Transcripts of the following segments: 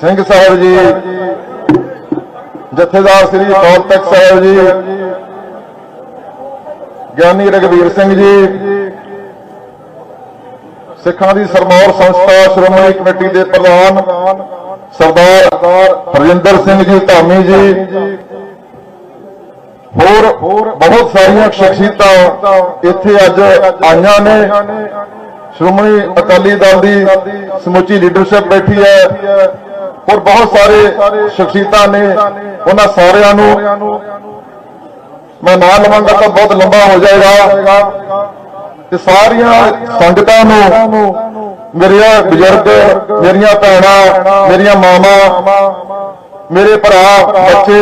ਸਿੰਘ ਸਾਹਿਬ ਜੀ, ਜਥੇਦਾਰ ਸ੍ਰੀ ਅਕਾਲ ਤਖਤ ਸਾਹਿਬ ਜੀ, ਗਿਆਨੀ ਰਗਵੀਰ ਸਿੰਘ ਜੀ, ਸਿੱਖਾਂ ਦੀ ਸਰਮੌਰ ਸੰਸਥਾ ਸ਼੍ਰੋਮਣੀ ਕਮੇਟੀ ਦੇ ਪ੍ਰਧਾਨ ਸਰਦਾਰ ਪ੍ਰਜਿੰਦਰ ਸਿੰਘ ਜੀ ਧਾਮੀ ਜੀ, ਹੋਰ ਬਹੁਤ ਸਾਰੀਆਂ ਸ਼ਖਸੀਅਤਾਂ ਇੱਥੇ ਅੱਜ ਆਈਆਂ ਨੇ। ਸ਼੍ਰੋਮਣੀ ਅਕਾਲੀ ਦਲ ਦੀ ਸਮੁੱਚੀ ਲੀਡਰਸ਼ਿਪ ਬੈਠੀ ਹੈ। ਔਰ ਬਹੁਤ ਸਾਰੇ ਸ਼ਖਸੀਅਤਾਂ ਨੇ। ਉਹਨਾਂ ਸਾਰਿਆਂ ਨੂੰ ਮੈਂ ਨਾਂ ਲਵਾਂਗਾ ਤਾਂ ਬਹੁਤ ਲੰਬਾ ਹੋ ਜਾਏਗਾ। ਤੇ ਸਾਰੀਆਂ ਸੰਗਤਾਂ ਨੂੰ ਮੇਰੇ ਬਜ਼ੁਰਗ, ਮੇਰੀਆਂ ਭੈਣਾਂ, ਮੇਰੀਆਂ ਮਾਵਾਂ, ਮੇਰੇ ਭਰਾ, ਬੱਚੇ,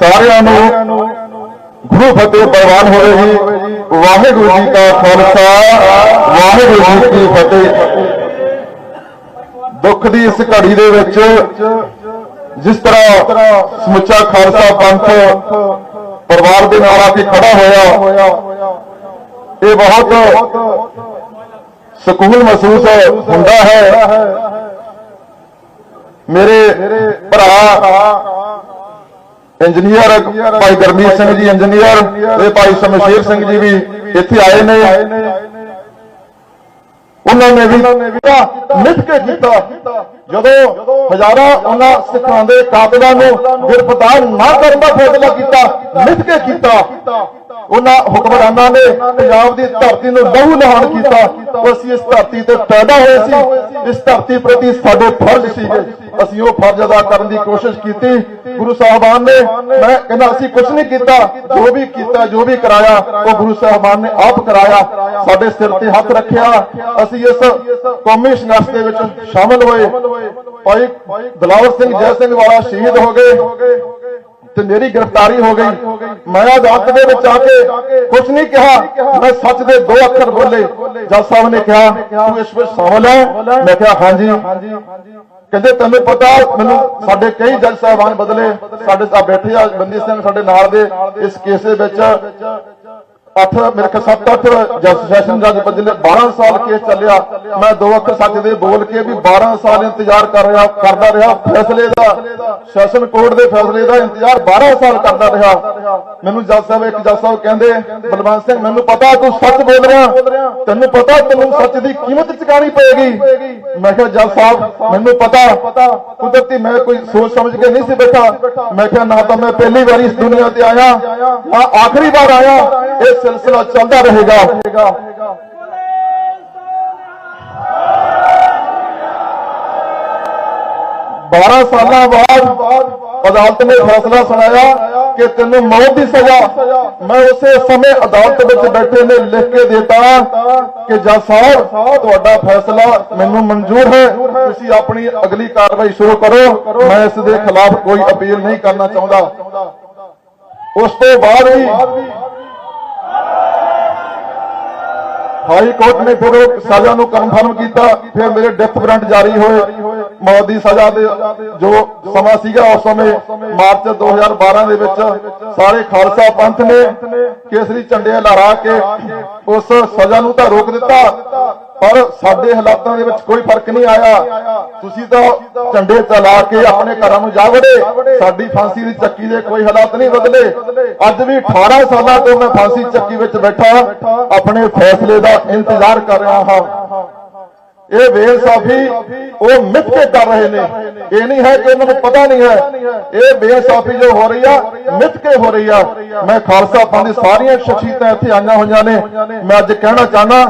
ਸਾਰਿਆਂ ਨੂੰ ਗੁਰੂ ਫਤਿਹ ਪ੍ਰਵਾਨ ਹੋਵੇ ਵਾਹਿਗੁਰੂ ਜੀ ਕਾ ਖਾਲਸਾ, ਵਾਹਿਗੁਰੂ ਜੀ ਕੀ ਫਤਿਹ। ਦੁੱਖ ਦੀ ਇਸ ਘੜੀ ਦੇ ਵਿੱਚ ਜਿਸ ਤਰ੍ਹਾਂ ਸਮੁੱਚਾ ਖਾਲਸਾ ਪੰਥ ਪਰਿਵਾਰ ਦੇ ਨਾਲ ਆ ਕੇ ਖੜਾ ਹੋਇਆ, ਇਹ ਬਹੁਤ ਸਕੂਨ ਮਹਿਸੂਸ ਹੁੰਦਾ ਹੈ। ਮੇਰੇ ਭਰਾ ਇੰਜੀਨੀਅਰ ਭਾਈ ਗਰਮੀਤ ਸਿੰਘ ਜੀ, ਇੰਜੀਨੀਅਰ ਤੇ ਭਾਈ ਸ਼ਮਸ਼ੀਰ ਸਿੰਘ ਜੀ ਵੀ ਇੱਥੇ ਆਏ ਨੇ। ਉਹਨਾਂ ਨੇ ਵੀ ਮਿੱਥ ਕੇ ਕੀਤਾ। ਜਦੋਂ ਹਜ਼ਾਰਾਂ ਉਹਨਾਂ ਸਿੱਖਾਂ ਦੇ ਕਾਤਲਾਂ ਨੂੰ ਗ੍ਰਿਫਤਾਰ ਨਾ ਕਰਨ ਦਾ ਫੈਸਲਾ ਕੀਤਾ ਮਿੱਥ ਕੇ ਕੀਤਾ। ਉਹਨਾਂ ਹੁਕਮਰਾਨਾਂ ਨੇ ਪੰਜਾਬ ਦੀ ਧਰਤੀ ਨੂੰ ਲਹੂ ਲਹਾਨ ਕੀਤਾ। ਉਹ ਅਸੀਂ ਇਸ ਧਰਤੀ ਤੇ ਪੈਦਾ ਹੋਏ ਸੀ। ਇਸ ਧਰਤੀ ਪ੍ਰਤੀ ਸਾਡੇ ਫਰਜ਼ ਸੀਗੇ। ਅਸੀਂ ਉਹ ਫਰਜ਼ ਅਦਾ ਕਰਨ ਦੀ ਕੋਸ਼ਿਸ਼ ਕੀਤੀ। ਗੁਰੂ ਸਾਹਿਬਾਨ ਨੇ ਮੈਂ ਕਹਿੰਦਾ, ਅਸੀਂ ਕੁਝ ਨਹੀਂ ਕੀਤਾ। ਜੋ ਵੀ ਕੀਤਾ, ਜੋ ਵੀ ਕਰਾਇਆ, ਉਹ ਗੁਰੂ ਸਾਹਿਬਾਨ ਨੇ ਆਪ ਕਰਾਇਆ। ਸਾਡੇ ਸਿਰ ਤੇ ਹੱਥ ਰੱਖਿਆ। ਅਸੀਂ ਇਸ ਕੌਮੀ ਸੰਘਰਸ਼ ਦੇ ਵਿੱਚ ਸ਼ਾਮਲ ਹੋਏ। ਭਾਈ ਦਲਾਵਰ ਸਿੰਘ, ਜੈ ਸਿੰਘ ਵਾਲਾ ਸ਼ਹੀਦ ਹੋ ਗਏ। ਤੇ ਮੇਰੀ ਗ੍ਰਿਫਤਾਰੀ ਹੋ ਗਈ। ਮੈਂ ਅਦਾਲਤ ਦੇ ਵਿੱਚ ਆ ਕੇ ਕੁਝ ਨਹੀਂ ਕਿਹਾ। ਮੈਂ ਸੱਚ ਦੇ ਦੋ ਅੱਖਰ ਬੋਲੇ। ਜੱਜ ਸਾਹਿਬ ਨੇ ਕਿਹਾ, ਤੂੰ ਇਸ ਵਿੱਚ ਸ਼ਾਮਲ ਹੈ? ਮੈਂ ਕਿਹਾ, ਹਾਂਜੀ। ਕਹਿੰਦੇ, ਤੈਨੂੰ ਪਤਾ, ਮੈਨੂੰ ਸਾਡੇ ਕਈ ਜੱਜ ਸਾਹਿਬਾਨ ਬਦਲੇ, ਸਾਡੇ ਸਾਹਿਬ ਬੈਠੇ ਆ, ਬੰਦੀ ਸਿੰਘ ਸਾਡੇ ਨਾਲ ਦੇ, ਇਸ ਕੇਸ ਦੇ ਵਿੱਚ। ਅੱਠ ਮੇਰੇ ਖਿਆਲ ਸੱਤ ਅੱਠ ਜੱਜ ਸੈਸ਼ਨ ਜੱਜ ਬਦਲੇ 12 ਸਾਲ ਕੇਸ ਚੱਲਿਆ। ਮੈਂ ਦੋ ਅੱਖ ਸੱਚ ਦੇ ਬੋਲ ਕੇ ਵੀ 12 ਸਾਲ ਇੰਤਜ਼ਾਰ ਕਰ ਰਿਹਾ, ਕਰਦਾ ਰਿਹਾ। ਫੈਸਲੇ ਦਾ, ਸੈਸ਼ਨ ਕੋਰਟ ਦੇ ਫੈਸਲੇ ਦਾ ਇੰਤਜ਼ਾਰ 12 ਸਾਲ ਕਰਦਾ ਰਿਹਾ। ਮੈਨੂੰ ਜੱਜ ਸਾਹਿਬ, ਇੱਕ ਜੱਜ ਸਾਹਿਬ ਕਹਿੰਦੇ, ਬਲਵੰਤ ਸਿੰਘ, ਮੈਨੂੰ ਪਤਾ ਤੂੰ ਸੱਚ ਬੋਲ ਰਿਹਾ। ਤੈਨੂੰ ਪਤਾ ਤੈਨੂੰ ਸੱਚ ਦੀ ਕੀਮਤ ਚੁਕਾਣੀ ਪਏਗੀ। ਮੈਂ ਕਿਹਾ, ਜੱਜ ਸਾਹਿਬ, ਮੈਨੂੰ ਪਤਾ। ਕੁਦਰਤੀ ਮੈਂ ਕੋਈ ਸੋਚ ਸਮਝ ਕੇ ਨਹੀਂ ਸੀ ਬੈਠਾ। ਮੈਂ ਕਿਹਾ, ਨਾ ਤਾਂ ਮੈਂ ਪਹਿਲੀ ਵਾਰੀ ਇਸ ਦੁਨੀਆ ਤੇ ਆਇਆ, ਨਾ ਆਖਰੀ ਵਾਰ ਆਇਆ। ਇਹ ਸਿਲਸਿਲਾ ਚੱਲਦਾ ਰਹੇਗਾ 12 ਸਾਲਾਂ ਬਾਅਦ ਅਦਾਲਤ ਨੇ ਫੈਸਲਾ ਸੁਣਾਇਆ ਕਿ ਤੈਨੂੰ ਮੌਤ ਦੀ ਸਜ਼ਾ ਮੈਂ ਉਸੇ ਸਮੇਂ ਅਦਾਲਤ ਵਿੱਚ ਬੈਠੇ ਨੇ ਲਿਖ ਕੇ ਦਿੱਤਾ ਕਿ ਜੱਜ ਸਾਹਿਬ ਤੁਹਾਡਾ ਫੈਸਲਾ ਮੈਨੂੰ ਮਨਜ਼ੂਰ ਹੈ ਤੁਸੀਂ ਆਪਣੀ ਅਗਲੀ ਕਾਰਵਾਈ ਸ਼ੁਰੂ ਕਰੋ ਮੈਂ ਇਸ ਦੇ ਖਿਲਾਫ ਕੋਈ ਅਪੀਲ ਨਹੀਂ ਕਰਨਾ ਚਾਹੁੰਦਾ ਉਸ ਤੋਂ ਬਾਅਦ ਵੀ ਹਾਈ ਕੋਰਟ ਨੇ ਫਿਰ ਉਹ ਸਜ਼ਾ ਨੂੰ ਕਨਫਰਮ ਕੀਤਾ, ਫਿਰ ਮੇਰੇ ਡੈਥ ਵਾਰੰਟ ਜਾਰੀ ਹੋਏ। ਮੌਤ ਦੀ ਸਜ਼ਾ ਦੇ ਜੋ ਸਮਾਂ ਸੀਗਾ ਉਸ ਸਮੇਂ, ਮਾਰਚ 2012 ਦੇ ਵਿੱਚ ਸਾਰੇ ਖਾਲਸਾ ਪੰਥ ਨੇ ਕੇਸਰੀ ਝੰਡੇ ਲਹਿਰਾ ਕੇ ਉਸ ਸਜ਼ਾ ਨੂੰ ਤਾਂ ਰੋਕ ਦਿੱਤਾ, ਪਰ ਸਾਡੇ ਹਾਲਾਤਾਂ ਦੇ ਵਿੱਚ ਕੋਈ ਫ਼ਰਕ ਨਹੀਂ ਆਇਆ। ਤੁਸੀਂ ਤਾਂ ਝੰਡੇ ਚਲਾ ਕੇ ਆਪਣੇ ਘਰਾਂ ਨੂੰ ਜਾ ਵੜੇ ਸਾਡੀ ਫਾਂਸੀ ਦੀ ਚੱਕੀ ਦੇ ਕੋਈ ਹਾਲਾਤ ਨਹੀਂ ਬਦਲੇ। ਅੱਜ ਵੀ 18 ਸਾਲਾਂ ਤੋਂ ਮੈਂ ਫਾਂਸੀ ਚੱਕੀ ਵਿੱਚ ਬੈਠਾ, ਆਪਣੇ ਫੈਸਲੇ ਦਾ ਇੰਤਜ਼ਾਰ ਕਰ ਰਿਹਾ ਹਾਂ। ਇਹ ਬੇਇਨਸਾਫੀ ਉਹ ਮਿੱਥ ਕੇ ਕਰ ਰਹੇ ਨੇ। ਇਹ ਨਹੀਂ ਹੈ ਕਿ ਉਹਨਾਂ ਨੂੰ ਪਤਾ ਨਹੀਂ ਹੈ। ਇਹ ਬੇਇਨਸਾਫੀ ਜੋ ਹੋ ਰਹੀ ਆ, ਮਿੱਥ ਕੇ ਹੋ ਰਹੀ ਆ। ਮੈਂ ਖਾਲਸਾ ਪੰਥ ਦੀ ਸਾਰੀਆਂ ਸ਼ਖਸੀਅਤਾਂ ਇੱਥੇ ਆਈਆਂ ਹੋਈਆਂ ਨੇ। ਮੈਂ ਅੱਜ ਕਹਿਣਾ ਚਾਹਨਾ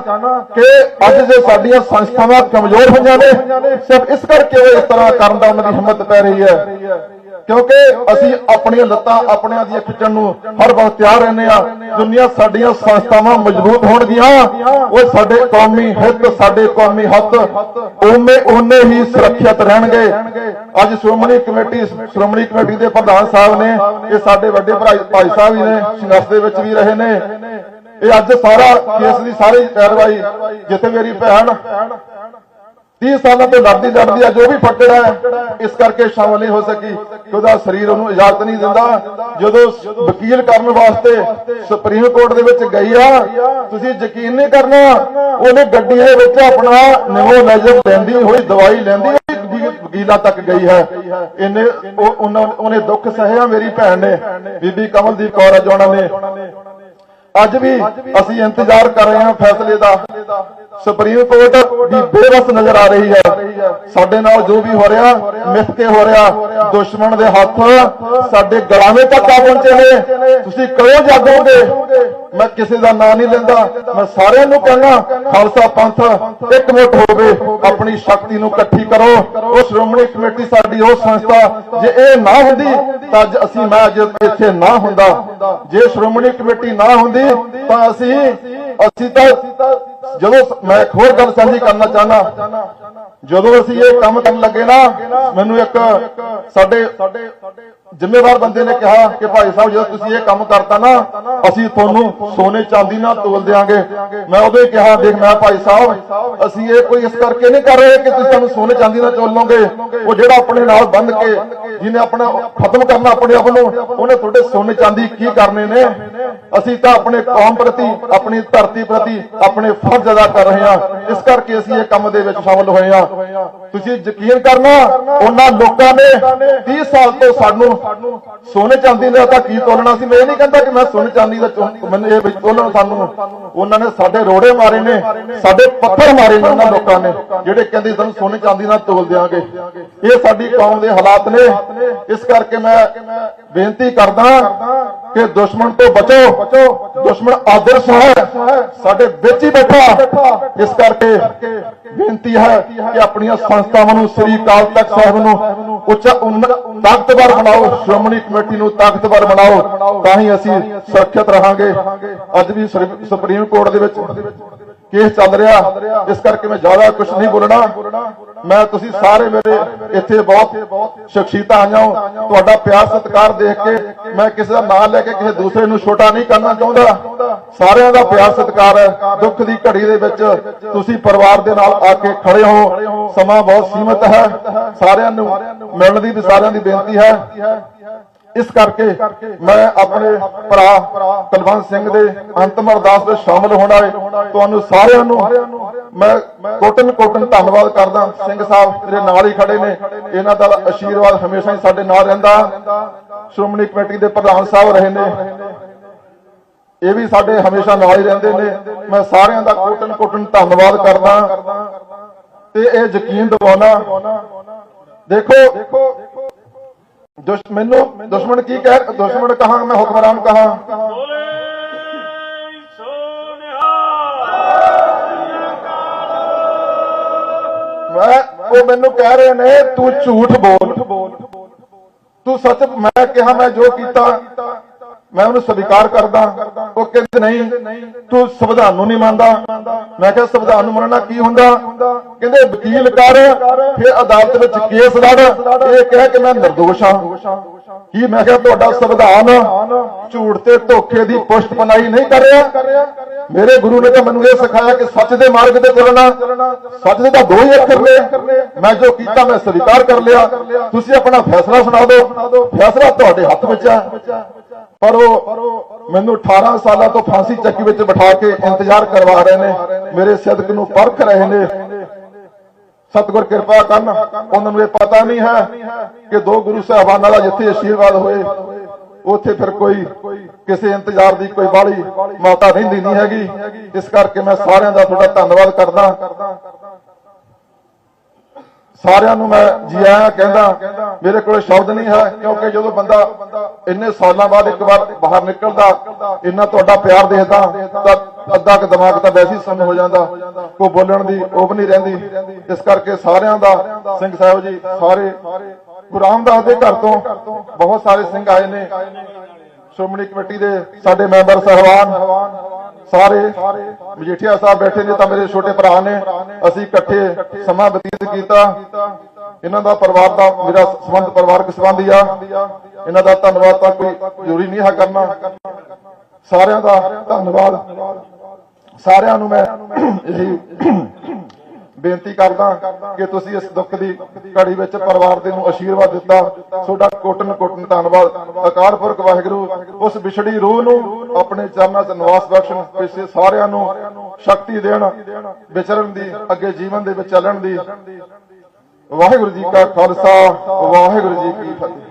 ਕਿ ਅੱਜ ਜੇ ਸਾਡੀਆਂ ਸੰਸਥਾਵਾਂ ਕਮਜ਼ੋਰ ਹੋਈਆਂ ਨੇ, ਸਿਰਫ ਇਸ ਕਰਕੇ ਉਹ ਇਸ ਤਰ੍ਹਾਂ ਕਰਨ ਦਾ ਉਹਨਾਂ ਦੀ ਹਿੰਮਤ ਪੈ ਰਹੀ ਹੈ। ਕਿਉਂਕਿ ਅਸੀਂ ਆਪਣੀਆਂ ਲੱਤਾਂ ਆਪਣਿਆਂ ਦੀਆਂ ਖਿੱਚਣ ਨੂੰ ਹਰ ਵਕਤ ਤਿਆਰ ਰਹਿੰਦੇ ਆ ਦੁਨੀਆ ਸਾਡੀਆਂ ਸੰਸਥਾਵਾਂ ਮਜ਼ਬੂਤ ਹੋਣਗੀਆਂ। ਉਹ ਸਾਡੇ ਕੌਮੀ ਹਿੱਤ ਸਾਡੇ ਕੌਮੀ ਹੱਕ ਉਵੇਂ ਉਹਨੇ ਹੀ ਸੁਰੱਖਿਅਤ ਰਹਿਣਗੇ। ਅੱਜ ਸ਼੍ਰੋਮਣੀ ਕਮੇਟੀ ਸ਼੍ਰੋਮਣੀ ਕਮੇਟੀ ਦੇ ਪ੍ਰਧਾਨ ਸਾਹਿਬ ਨੇ ਇਹ ਸਾਡੇ ਵੱਡੇ ਭਰਾ ਭਾਈ ਸਾਹਿਬ ਵੀ ਨੇ ਸੰਘਰਸ਼ ਦੇ ਵਿੱਚ ਵੀ ਰਹੇ ਨੇ। ਇਹ ਅੱਜ ਸਾਰਾ ਕੇਸ ਦੀ ਸਾਰੀ ਕਾਰਵਾਈ ਜਿੱਥੇ ਮੇਰੀ ਭੈਣ 30 ਸਾਲਾਂ ਤੋਂ ਲੜਦੀ ਲੜਦੀ ਆ, ਜੋ ਵੀ ਫੱਟੜ ਹੈ, ਇਸ ਕਰਕੇ ਸ਼ਾਮਲ ਨਹੀਂ ਹੋ ਸਕੀ। ਕਿ ਉਹਦਾ ਸਰੀਰ ਉਹਨੂੰ ਇਜਾਜ਼ਤ ਨਹੀਂ ਦਿੰਦਾ। ਜਦੋਂ ਵਕੀਲ ਕਰਨ ਵਾਸਤੇ ਸੁਪਰੀਮ ਕੋਰਟ ਦੇ ਵਿੱਚ ਗਈ ਆ, ਤੁਸੀਂ ਯਕੀਨ ਨਹੀਂ ਕਰਨਾ, ਉਹਨੇ ਗੱਡੀ ਦੇ ਵਿੱਚ ਆਪਣਾ ਨਿਮੋਨਾਈਜ਼ਰ ਲੈਂਦੀ ਹੋਈ, ਦਵਾਈ ਲੈਂਦੀ ਹੋਈ ਵਕੀਲਾਂ ਤੱਕ ਗਈ ਹੈ। ਇਹਨੇ ਉਹਨੇ ਦੁੱਖ ਸਹਿਆ ਮੇਰੀ ਭੈਣ ਨੇ, ਬੀਬੀ ਕਮਲਦੀਪ ਕੌਰ ਆ ਉਹਨਾਂ ਨੇ। ਅੱਜ ਵੀ ਅਸੀਂ ਇੰਤਜ਼ਾਰ ਕਰ ਰਹੇ ਹਾਂ ਫੈਸਲੇ ਦਾ। ਸੁਪਰੀਮ ਕੋਰਟ ਵੀ ਬੇਰਸ ਨਜ਼ਰ ਆ ਰਹੀ ਹੈ। ਸਾਡੇ ਨਾਲ ਜੋ ਵੀ ਹੋ ਰਿਹਾ ਮਿੱਥ ਕੇ ਹੋ ਰਿਹਾ, ਦੁਸ਼ਮਣ ਦੇ ਹੱਥ ਸਾਡੇ ਗਲਾਵੇਂ ਤੱਕ ਆ ਪਹੁੰਚੇ ਨੇ। ਤੁਸੀਂ ਕਦੋਂ ਜਾਗੋਗੇ? ਮੈਂ ਕਿਸੇ ਦਾ ਨਾਂ ਨਹੀਂ ਲੈਂਦਾ। ਮੈਂ ਸਾਰਿਆਂ ਨੂੰ ਕਹਿੰਦਾ, ਖਾਲਸਾ ਪੰਥ, ਇੱਕ ਮੁੱਠ ਹੋਵੇ, ਆਪਣੀ ਸ਼ਕਤੀ ਨੂੰ ਇਕੱਠੀ ਕਰੋ। ਉਹ ਸ਼੍ਰੋਮਣੀ ਕਮੇਟੀ ਸਾਡੀ ਉਹ ਸੰਸਥਾ, ਜੇ ਇਹ ਨਾ ਹੁੰਦੀ, ਤਾਂ ਅੱਜ ਅਸੀਂ, ਮੈਂ ਅੱਜ ਇੱਥੇ ਨਾ ਹੁੰਦਾ। ਜੇ ਸ਼੍ਰੋਮਣੀ ਕਮੇਟੀ ਨਾ ਹੁੰਦੀ, ਤਾਂ ਅਸੀਂ ਅਸੀਂ ਤਾਂ ਜਦੋਂ ਮੈਂ ਇੱਕ ਹੋਰ ਗੱਲ ਸਾਂਝੀ ਕਰਨਾ ਚਾਹਨਾ ਜਦੋਂ ਅਸੀਂ ਇਹ ਕੰਮ ਕਰਨ ਲੱਗੇ ਨਾ, ਮੈਨੂੰ ਇੱਕ ਸਾਡੇ ਜ਼ਿੰਮੇਵਾਰ ਬੰਦੇ ਨੇ ਕਿਹਾ ਕਿ ਭਾਈ ਸਾਹਿਬ, ਜਦੋਂ ਤੁਸੀਂ ਇਹ ਕੰਮ ਕਰਤਾ ਨਾ, ਅਸੀਂ ਤੁਹਾਨੂੰ ਸੋਨੇ ਚਾਂਦੀ ਨਾਲ ਤੋਲ ਦੇਾਂਗੇ ਮੈਂ ਉਦੋਂ ਕਿਹਾ, ਦੇਖ ਮੈਂ ਭਾਈ ਸਾਹਿਬ, ਅਸੀਂ ਇਹ ਕੋਈ ਇਸ ਕਰਕੇ ਨਹੀਂ ਕਰ ਰਹੇ ਕਿ ਤੁਸੀਂ ਸਾਨੂੰ ਸੋਨੇ ਚਾਂਦੀ ਨਾਲ ਤੋਲ ਲਓਗੇ। ਉਹ ਜਿਹੜਾ ਆਪਣੇ ਨਾਲ ਬੰਦ ਕੇ ਜਿਹਨੇ ਆਪਣਾ ਖਤਮ ਕਰਨਾ ਆਪਣੇ ਆਪ ਨੂੰ, ਉਹਨੇ ਤੁਹਾਡੇ ਸੋਨੇ ਚਾਂਦੀ ਕੀ ਕਰਨੇ ਨੇ? ਅਸੀਂ ਤਾਂ ਆਪਣੇ ਕੌਮ ਪ੍ਰਤੀ, ਆਪਣੀ ਧਰਤੀ ਪ੍ਰਤੀ, ਆਪਣੇ ਫਰਜ਼ ਅਦਾ ਕਰ ਰਹੇ ਹਾਂ। ਇਸ ਕਰਕੇ ਅਸੀਂ ਇਹ ਕੰਮ ਦੇ ਵਿੱਚ ਸ਼ਾਮਲ ਹੋਏ ਹਾਂ। ਤੁਸੀਂ ਯਕੀਨ ਕਰਨਾ, ਉਹਨਾਂ ਲੋਕਾਂ ਨੇ 30 ਸਾਲ ਤੋਂ ਸਾਨੂੰ ਸੋਨੇ ਚਾਂਦੀ ਦਾ ਤਾਂ ਕੀ ਤੋਲਣਾ ਸੀ? ਮੈਂ ਇਹ ਨਹੀਂ ਕਹਿੰਦਾ ਕਿ ਮੈਂ ਸੋਨੇ ਚਾਂਦੀ ਦਾ ਮੈਨੂੰ ਇਹ ਵਿੱਚ ਤੋਲਣ ਸਾਨੂੰ। ਉਹਨਾਂ ਨੇ ਸਾਡੇ ਰੋੜੇ ਮਾਰੇ ਨੇ, ਸਾਡੇ ਪੱਥਰ ਮਾਰੇ ਨੇ ਉਹਨਾਂ ਲੋਕਾਂ ਨੇ, ਜਿਹੜੇ ਕਹਿੰਦੇ ਸਾਨੂੰ ਸੋਨੇ ਚਾਂਦੀ ਨਾਲ ਤੋਲ ਦਿਆਂਗੇ। ਇਹ ਸਾਡੀ ਕੌਮ ਦੇ ਹਾਲਾਤ ਨੇ। ਇਸ ਕਰਕੇ ਮੈਂ ਬੇਨਤੀ ਕਰਦਾ ਕਿ ਦੁਸ਼ਮਣ ਤੋਂ ਬਚੋ। ਦੁਸ਼ਮਣ ਆਦਰਸ਼ ਹੈ। ਸਾਡੇ ਵਿੱਚ ਹੀ ਬੈਠਾ। ਇਸ ਕਰਕੇ ਬੇਨਤੀ ਹੈ ਕਿ ਆਪਣੀਆਂ ਸੰਸਥਾਵਾਂ ਨੂੰ, ਸ੍ਰੀ ਅਕਾਲ ਤਖਤ ਸਾਹਿਬ ਨੂੰ ਉੱਚਾ ਤਾਕਤਵਰ ਬਣਾਓ। ਸ਼੍ਰੋਮਣੀ ਕਮੇਟੀ ਨੂੰ ਤਾਕਤਵਰ ਬਣਾਓ। ਤਾਂ ਹੀ ਅਸੀਂ ਸੁਰੱਖਿਅਤ ਰਹਾਂਗੇ। ਅੱਜ ਵੀ ਸੁਪਰੀਮ ਕੋਰਟ ਦੇ ਵਿੱਚ ਕੇਸ ਚੱਲ ਰਿਹਾ? ਇਸ ਕਰਕੇ ਮੈਂ ਜ਼ਿਆਦਾ ਕੁਝ ਨਹੀਂ ਬੋਲਣਾ। ਮੈਂ ਤੁਸੀਂ ਸਾਰੇ ਮੇਰੇ ਇੱਥੇ ਬਹੁਤ ਸ਼ਖਸੀਅਤਾਂ ਆਈਆਂ ਹੋ। ਤੁਹਾਡਾ ਪਿਆਰ ਸਤਿਕਾਰ ਦੇਖ ਕੇ ਮੈਂ ਕਿਸੇ ਦਾ ਨਾਂ ਲੈ ਕੇ ਕਿਸੇ ਦੂਸਰੇ ਨੂੰ ਛੋਟਾ ਨਹੀਂ ਕਰਨਾ ਚਾਹੁੰਦਾ। ਸਾਰਿਆਂ ਦਾ ਪਿਆਰ ਸਤਿਕਾਰ ਹੈ ਦੁੱਖ ਦੀ ਘੜੀ ਦੇ ਵਿੱਚ ਤੁਸੀਂ ਪਰਿਵਾਰ ਦੇ ਨਾਲ ਆ ਕੇ ਖੜੇ ਹੋ। ਸਮਾਂ ਬਹੁਤ ਸੀਮਤ ਹੈ। ਸਾਰਿਆਂ ਨੂੰ ਮਿਲਣ ਦੀ ਵੀ ਸਾਰਿਆਂ ਦੀ ਬੇਨਤੀ ਹੈ। ਇਸ ਕਰਕੇ ਮੈਂ ਆਪਣੇ ਭਰਾ ਕੁਲਵੰਤ ਸਿੰਘ ਦੇ ਅੰਤਮ ਅਰਦਾਸ ਵਿੱਚ ਸ਼ਾਮਲ ਹੋਣਾ ਹੈ ਤੁਹਾਨੂੰ ਸਾਰਿਆਂ ਨੂੰ ਮੈਂ ਕੋਟਨ ਕੋਟਨ ਧੰਨਵਾਦ ਕਰਦਾ। ਸਿੰਘ ਸਾਹਿਬ ਮੇਰੇ ਨਾਲ ਹੀ ਖੜੇ ਨੇ। ਇਹਨਾਂ ਦਾ ਆਸ਼ੀਰਵਾਦ ਹਮੇਸ਼ਾ ਹੀ ਸਾਡੇ ਨਾਲ ਰਹਿੰਦਾ। ਸ਼੍ਰੋਮਣੀ ਕਮੇਟੀ ਦੇ ਪ੍ਰਧਾਨ ਸਾਹਿਬ ਰਹੇ ਨੇ। ਇਹ ਵੀ ਸਾਡੇ ਹਮੇਸ਼ਾ ਨਾਲ ਹੀ ਰਹਿੰਦੇ ਨੇ। ਮੈਂ ਸਾਰਿਆਂ ਦਾ ਕੋਟਨ ਕੋਟਨ ਧੰਨਵਾਦ ਕਰਦਾ। ਤੇ ਇਹ ਯਕੀਨ ਦਿਵਾਉਣਾ। ਦੇਖੋ ਕੀ ਕਹਿ ਦੁਸ਼ਮਣ ਕਹਾਂ ਮੈਂ ਹੁਕਮਰਾਨ ਕਹਾਂ। ਬੋਲੇ ਸੋਨਿਹਾ ਮੈਂ ਉਹ ਮੈਨੂੰ ਕਹਿ ਰਹੇ ਨੇ ਤੂੰ ਝੂਠ ਬੋਲ। ਤੂੰ ਸੱਚ ਮੈਂ ਕਿਹਾ ਮੈਂ ਜੋ ਕੀਤਾ ਮੈਂ ਉਹਨੂੰ ਸਵੀਕਾਰ ਕਰਦਾ। ਉਹ ਕਹਿੰਦੇ, ਨਹੀਂ, ਤੂੰ ਸੰਵਿਧਾਨ ਨੂੰ ਨਹੀਂ ਮੰਨਦਾ। ਮੈਂ ਕਿਹਾ, ਸੰਵਿਧਾਨ ਨੂੰ ਮੰਨਣਾ ਕੀ ਹੁੰਦਾ? ਕਹਿੰਦੇ, ਵਕੀਲ ਕਰ, ਫਿਰ ਅਦਾਲਤ ਵਿੱਚ ਕੇਸ ਲੜ। ਇਹ ਕਹਿ ਕਿ ਮੈਂ ਨਿਰਦੋਸ਼ ਹਾਂ। ਕੀ ਮੈਂ ਕਿਹਾ, ਤੁਹਾਡਾ ਸੰਵਿਧਾਨ ਝੂਠ ਤੇ ਧੋਖੇ ਦੀ ਪੁਸ਼ਟ ਪਨਾਈ ਨਹੀਂ ਕਰ ਰਿਹਾ? ਮੇਰੇ ਗੁਰੂ ਨੇ ਤਾਂ ਮੈਨੂੰ ਇਹ ਸਿਖਾਇਆ ਕਿ ਸੱਚ ਦੇ ਮਾਰਗ ਤੇ ਚੱਲਣਾ, ਸੱਚ ਦੇ ਤਾਂ ਦੋ ਹੀ ਅੱਖਰ ਨੇ। ਮੈਂ ਜੋ ਕੀਤਾ, ਮੈਂ ਸਵੀਕਾਰ ਕਰ ਲਿਆ। ਤੁਸੀਂ ਆਪਣਾ ਫੈਸਲਾ ਸੁਣਾ ਦਿਓ। ਫੈਸਲਾ ਤੁਹਾਡੇ ਹੱਥ ਵਿੱਚ ਹੈ। ਪਰ ਉਹ ਮੈਨੂੰ 18 ਸਾਲਾਂ ਤੋਂ ਫਾਂਸੀ ਚੱਕੀ ਵਿੱਚ ਬਿਠਾ ਕੇ ਇੰਤਜ਼ਾਰ ਕਰਵਾ ਰਹੇ ਨੇ। ਮੇਰੇ ਸਿਦਕ ਨੂੰ ਪਰਖ ਰਹੇ ਨੇ। ਸਤਿਗੁਰ ਕਿਰਪਾ ਕਰਨ, ਉਹਨਾਂ ਨੂੰ ਇਹ ਪਤਾ ਨਹੀਂ ਹੈ ਕਿ ਦੋ ਗੁਰੂ ਸਾਹਿਬਾਨਾਂ ਦਾ ਜਿੱਥੇ ਆਸ਼ੀਰਵਾਦ ਹੋਏ, ਉੱਥੇ ਫਿਰ ਕੋਈ ਕਿਸੇ ਇੰਤਜ਼ਾਰ ਦੀ ਕੋਈ ਬਾਲੀ ਮਾਤਾ ਰਹਿੰਦੀ ਨਹੀਂ ਹੈਗੀ। ਇਸ ਕਰਕੇ ਮੈਂ ਸਾਰਿਆਂ ਦਾ ਤੁਹਾਡਾ ਧੰਨਵਾਦ ਕਰਦਾ। ਸਾਰਿਆਂ ਨੂੰ ਮੈਂ ਜੀ ਆਇਆਂ ਕਹਿੰਦਾ, ਮੇਰੇ ਕੋਲ ਸ਼ਬਦ ਨਹੀਂ ਹੈ, ਕਿਉਂਕਿ ਜਦੋਂ ਬੰਦਾ ਇੰਨੇ ਸਾਲਾਂ ਬਾਅਦ ਇੱਕ ਵਾਰ ਬਾਹਰ ਨਿਕਲਦਾ, ਇੰਨਾ ਤੁਹਾਡਾ ਪਿਆਰ ਦੇਖਦਾ, ਤਾਂ ਅੱਧਾ ਕੁ ਦਿਮਾਗ ਤਾਂ ਵੈਸੇ ਹੀ ਸੁੰਨ ਹੋ ਜਾਂਦਾ, ਕੋਈ ਬੋਲਣ ਦੀ ਉਹ ਵੀ ਨਹੀਂ ਰਹਿੰਦੀ। ਇਸ ਕਰਕੇ ਸਾਰਿਆਂ ਦਾ, ਸਿੰਘ ਸਾਹਿਬ ਜੀ, ਸਾਰੇ ਗੁਰੂ ਰਾਮਦਾਸ ਦੇ ਘਰ ਤੋਂ ਬਹੁਤ ਸਾਰੇ ਸਿੰਘ ਆਏ ਨੇ। ਸ਼੍ਰੋਮਣੀ ਕਮੇਟੀ ਦੇ ਸਾਡੇ ਮੈਂਬਰ, ਸਹਿਬਾਨ ਸਾਰੇ ਮਜੀਠੀਆ ਸਾਹਿਬ ਬੈਠੇ ਨੇ ਤਾਂ ਮੇਰੇ ਛੋਟੇ ਭਰਾ ਨੇ। ਅਸੀਂ ਇਕੱਠੇ ਸਮਾਂ ਬਤੀਤ ਕੀਤਾ। ਇਹਨਾਂ ਦਾ ਪਰਿਵਾਰ ਦਾ ਮੇਰਾ ਸੰਬੰਧ ਪਰਿਵਾਰਕ ਸੰਬੰਧ ਆ। ਇਹਨਾਂ ਦਾ ਧੰਨਵਾਦ ਤਾਂ ਕੋਈ ਜ਼ਰੂਰੀ ਨਹੀਂ ਹੈ ਕਰਨਾ। ਸਾਰਿਆਂ ਦਾ ਧੰਨਵਾਦ। ਸਾਰਿਆਂ ਨੂੰ ਮੈਂ ਇਹੀ ਬੇਨਤੀ ਕਰਦਾ ਕਿ ਤੁਸੀਂ ਇਸ ਦੁੱਖ ਦੀ ਘੜੀ ਵਿੱਚ ਪਰਿਵਾਰ ਦੇ ਨੂੰ ਆਸ਼ੀਰਵਾਦ ਦਿੱਤਾ। ਤੁਹਾਡਾ ਕੋਟਨ ਕੋਟਨ ਧੰਨਵਾਦ। ਅਕਾਲ ਪੁਰਖ ਵਾਹਿਗੁਰੂ, ਉਸ ਵਿਛੜੀ ਰੂਹ ਨੂੰ ਆਪਣੇ ਚਰਨਾਂ 'ਚ ਨਿਵਾਸ ਬਖਸ਼ਣ, ਪਿਛੇ ਸਾਰਿਆਂ ਨੂੰ ਸ਼ਕਤੀ ਦੇਣ, ਵਿਚਰਨ ਦੀ, ਅੱਗੇ ਜੀਵਨ ਦੇ ਵਿੱਚ ਚੱਲਣ ਦੀ। ਵਾਹਿਗੁਰੂ ਜੀ ਕਾ ਖਾਲਸਾ, ਵਾਹਿਗੁਰੂ ਜੀ ਕੀ ਫਤਿਹ।